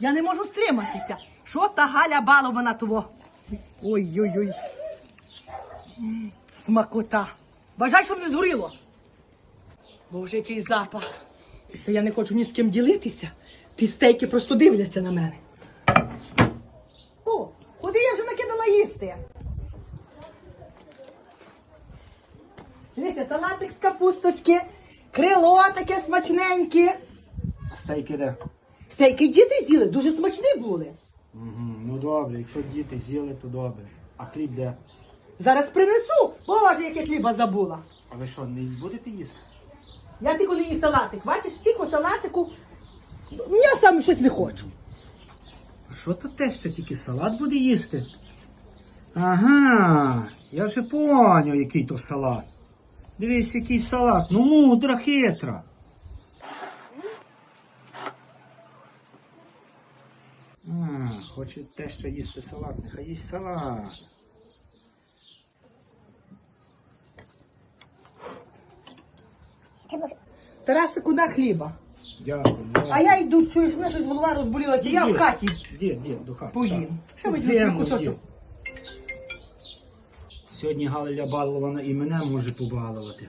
Я не можу стриматися. Що та Галя балована того? Ой-ой-ой. Смакота. Бажай, щоб не згоріло. Боже, який запах. Та я не хочу ні з ким ділитися. Ті стейки просто дивляться на мене. О, куди я вже накидала їсти? Дивися, салатик з капусточки, крило таке смачненьке. Стейки де? Стейки діти з'їли, дуже смачні були. Угу. Ну добре, якщо діти з'їли, то добре. А хліб де? Зараз принесу. Боже, яке хліба забула. А ви що, не будете їсти? Я тільки не їй салатик, бачиш, тільки салатику. Я сам щось не хочу. А що то те, що тільки салат буде їсти? Ага, я вже поняв, який то салат. Дивись, який салат. Ну, мудра, хитра. Хоче те, що їсти салат, нехай їсть салат. Тарасику на хліба. Дякую. А я йду, чуєш, мене щось голова розболілася. Я в хаті Дід, дід, до хати. поїм. Так. Ще візьму Землю, кусочок. Сьогодні Галя балована і мене може побалувати.